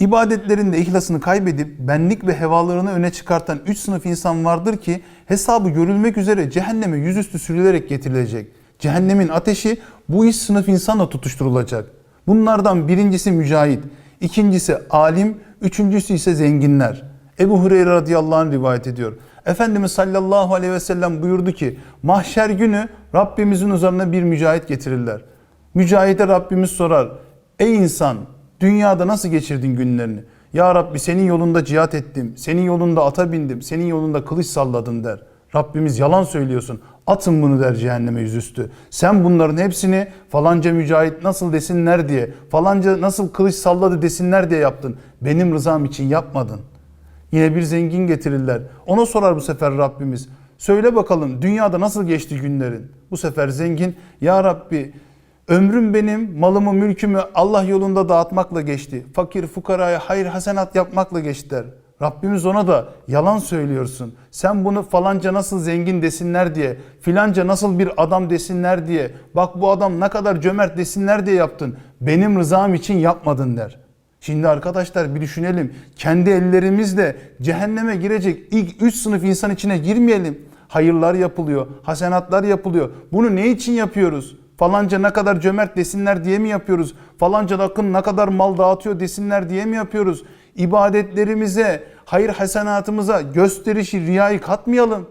İbadetlerinde ihlasını kaybedip benlik ve hevalarını öne çıkartan üç sınıf insan vardır ki hesabı görülmek üzere cehenneme yüzüstü sürülerek getirilecek. Cehennemin ateşi bu üç sınıf insanla tutuşturulacak. Bunlardan birincisi mücahit, ikincisi alim, üçüncüsü ise zenginler. Ebu Hureyre radıyallahu anh rivayet ediyor. Efendimiz sallallahu aleyhi ve sellem buyurdu ki mahşer günü Rabbimizin üzerine bir mücahit getirirler. Mücahide Rabbimiz sorar. Ey insan dünyada nasıl geçirdin günlerini? Ya Rabbi senin yolunda cihat ettim, senin yolunda ata bindim, senin yolunda kılıç salladım der. Rabbimiz yalan söylüyorsun. Atın bunu der cehenneme yüzüstü. Sen bunların hepsini falanca mücahit nasıl desinler diye, falanca nasıl kılıç salladı desinler diye yaptın. Benim rızam için yapmadın. Yine bir zengin getirirler. Ona sorar bu sefer Rabbimiz. Söyle bakalım dünyada nasıl geçti günlerin? Bu sefer zengin ya Rabbi ömrüm benim malımı mülkümü Allah yolunda dağıtmakla geçti. Fakir fukaraya hayır hasenat yapmakla geçti der. Rabbimiz ona da yalan söylüyorsun. Sen bunu falanca nasıl zengin desinler diye, filanca nasıl bir adam desinler diye, bak bu adam ne kadar cömert desinler diye yaptın. Benim rızam için yapmadın der. Şimdi arkadaşlar bir düşünelim. Kendi ellerimizle cehenneme girecek ilk üç sınıf insan içine girmeyelim. Hayırlar yapılıyor, hasenatlar yapılıyor. Bunu ne için yapıyoruz? Falanca ne kadar cömert desinler diye mi yapıyoruz? Falanca akın ne kadar mal dağıtıyor desinler diye mi yapıyoruz? İbadetlerimize, hayır hasenatımıza gösterişi, riyayı katmayalım.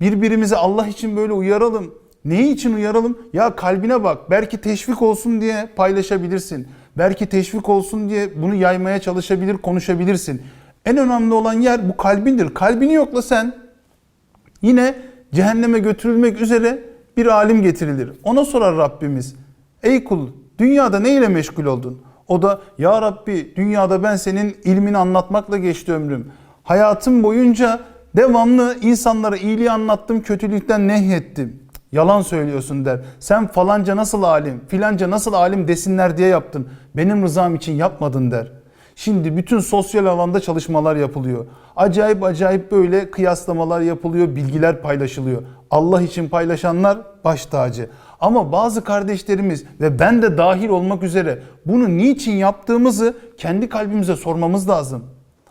Birbirimize Allah için böyle uyaralım. Ne için uyaralım? Ya kalbine bak. Belki teşvik olsun diye paylaşabilirsin. Belki teşvik olsun diye bunu yaymaya çalışabilir, konuşabilirsin. En önemli olan yer bu kalbindir. Kalbini yokla sen. Yine cehenneme götürülmek üzere bir alim getirilir. Ona sorar Rabbimiz. Ey kul dünyada ne ile meşgul oldun? O da ya Rabbi dünyada ben senin ilmini anlatmakla geçti ömrüm. Hayatım boyunca devamlı insanlara iyiliği anlattım, kötülükten nehyettim. Yalan söylüyorsun der. Sen falanca nasıl alim, filanca nasıl alim desinler diye yaptın. Benim rızam için yapmadın der. Şimdi bütün sosyal alanda çalışmalar yapılıyor. Acayip acayip böyle kıyaslamalar yapılıyor, bilgiler paylaşılıyor. Allah için paylaşanlar baş tacı. Ama bazı kardeşlerimiz ve ben de dahil olmak üzere bunu niçin yaptığımızı kendi kalbimize sormamız lazım.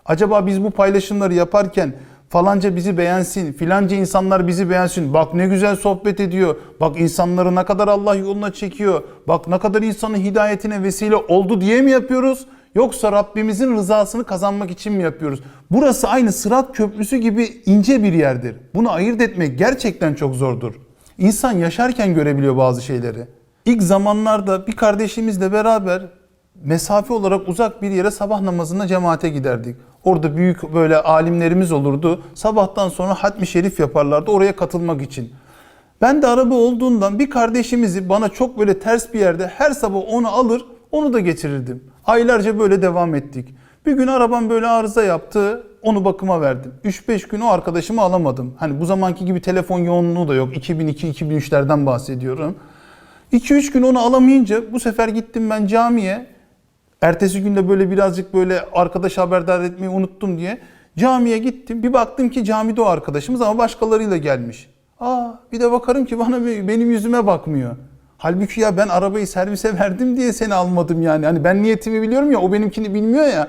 Acaba biz bu paylaşımları yaparken falanca bizi beğensin, filanca insanlar bizi beğensin. Bak ne güzel sohbet ediyor. Bak insanları ne kadar Allah yoluna çekiyor. Bak ne kadar insanın hidayetine vesile oldu diye mi yapıyoruz? Yoksa Rabbimizin rızasını kazanmak için mi yapıyoruz? Burası aynı sırat köprüsü gibi ince bir yerdir. Bunu ayırt etmek gerçekten çok zordur. İnsan yaşarken görebiliyor bazı şeyleri. İlk zamanlarda bir kardeşimizle beraber mesafe olarak uzak bir yere sabah namazına cemaate giderdik. Orada büyük böyle alimlerimiz olurdu. Sabahtan sonra hatmi şerif yaparlardı oraya katılmak için. Ben de araba olduğundan bir kardeşimizi bana çok böyle ters bir yerde her sabah onu alır onu da getirirdim. Aylarca böyle devam ettik. Bir gün arabam böyle arıza yaptı. Onu bakıma verdim. 3-5 gün o arkadaşımı alamadım. Hani bu zamanki gibi telefon yoğunluğu da yok. 2002-2003'lerden bahsediyorum. 2-3 gün onu alamayınca bu sefer gittim ben camiye. Ertesi günde böyle birazcık böyle arkadaş haberdar etmeyi unuttum diye camiye gittim. Bir baktım ki camide o arkadaşımız ama başkalarıyla gelmiş. Aa bir de bakarım ki bana benim yüzüme bakmıyor. Halbuki ya ben arabayı servise verdim diye seni almadım yani. Hani ben niyetimi biliyorum ya o benimkini bilmiyor ya.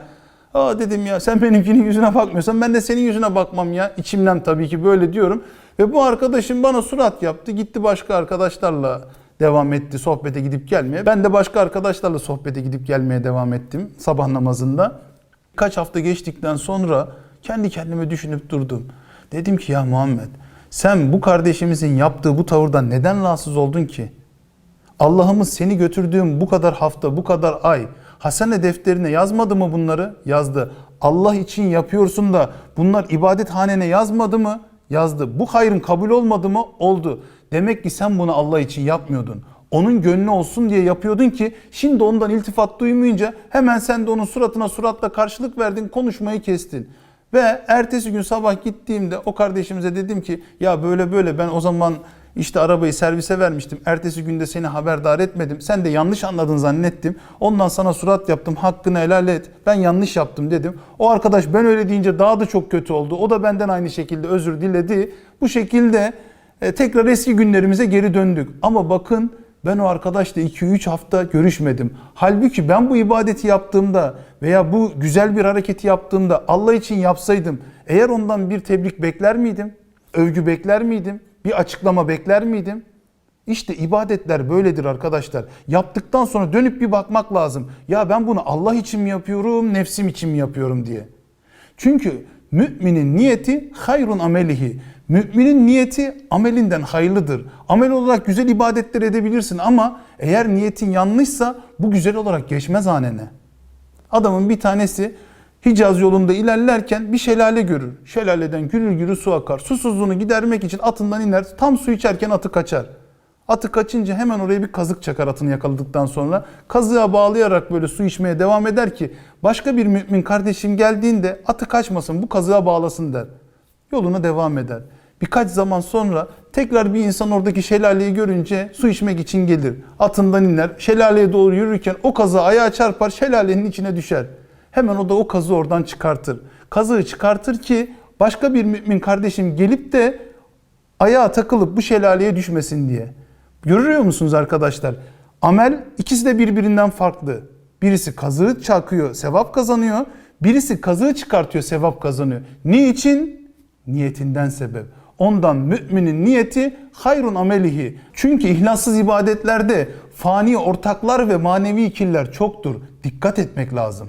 Aa dedim ya sen benimkinin yüzüne bakmıyorsan ben de senin yüzüne bakmam ya. İçimden tabii ki böyle diyorum. Ve bu arkadaşım bana surat yaptı. Gitti başka arkadaşlarla devam etti sohbete gidip gelmeye. Ben de başka arkadaşlarla sohbete gidip gelmeye devam ettim sabah namazında. Kaç hafta geçtikten sonra kendi kendime düşünüp durdum. Dedim ki ya Muhammed sen bu kardeşimizin yaptığı bu tavırdan neden rahatsız oldun ki? Allah'ımız seni götürdüğüm bu kadar hafta, bu kadar ay hasene defterine yazmadı mı bunları? Yazdı. Allah için yapıyorsun da bunlar ibadet hanene yazmadı mı? Yazdı. Bu hayrın kabul olmadı mı? Oldu. Demek ki sen bunu Allah için yapmıyordun. Onun gönlü olsun diye yapıyordun ki şimdi ondan iltifat duymayınca hemen sen de onun suratına suratla karşılık verdin, konuşmayı kestin. Ve ertesi gün sabah gittiğimde o kardeşimize dedim ki ya böyle böyle ben o zaman işte arabayı servise vermiştim. Ertesi günde seni haberdar etmedim. Sen de yanlış anladın zannettim. Ondan sana surat yaptım. Hakkını helal et. Ben yanlış yaptım dedim. O arkadaş ben öyle deyince daha da çok kötü oldu. O da benden aynı şekilde özür diledi. Bu şekilde e, tekrar eski günlerimize geri döndük. Ama bakın ben o arkadaşla 2-3 hafta görüşmedim. Halbuki ben bu ibadeti yaptığımda veya bu güzel bir hareketi yaptığımda Allah için yapsaydım eğer ondan bir tebrik bekler miydim? Övgü bekler miydim? Bir açıklama bekler miydim? İşte ibadetler böyledir arkadaşlar. Yaptıktan sonra dönüp bir bakmak lazım. Ya ben bunu Allah için mi yapıyorum, nefsim için mi yapıyorum diye. Çünkü müminin niyeti hayrun amelihi. Müminin niyeti amelinden hayırlıdır. Amel olarak güzel ibadetler edebilirsin ama eğer niyetin yanlışsa bu güzel olarak geçmez hanene. Adamın bir tanesi Hicaz yolunda ilerlerken bir şelale görür. Şelaleden gürül gürül su akar. Susuzluğunu gidermek için atından iner. Tam su içerken atı kaçar. Atı kaçınca hemen oraya bir kazık çakar atını yakaladıktan sonra. Kazığa bağlayarak böyle su içmeye devam eder ki başka bir mümin kardeşim geldiğinde atı kaçmasın bu kazığa bağlasın der. Yoluna devam eder. Birkaç zaman sonra tekrar bir insan oradaki şelaleyi görünce su içmek için gelir. Atından iner. Şelaleye doğru yürürken o kazığa ayağa çarpar şelalenin içine düşer. Hemen o da o kazığı oradan çıkartır. Kazığı çıkartır ki başka bir mümin kardeşim gelip de ayağa takılıp bu şelaleye düşmesin diye. Görüyor musunuz arkadaşlar? Amel ikisi de birbirinden farklı. Birisi kazığı çakıyor, sevap kazanıyor. Birisi kazığı çıkartıyor, sevap kazanıyor. Niçin? Niyetinden sebep. Ondan müminin niyeti hayrun amelihi. Çünkü ihlassız ibadetlerde fani ortaklar ve manevi kirler çoktur. Dikkat etmek lazım.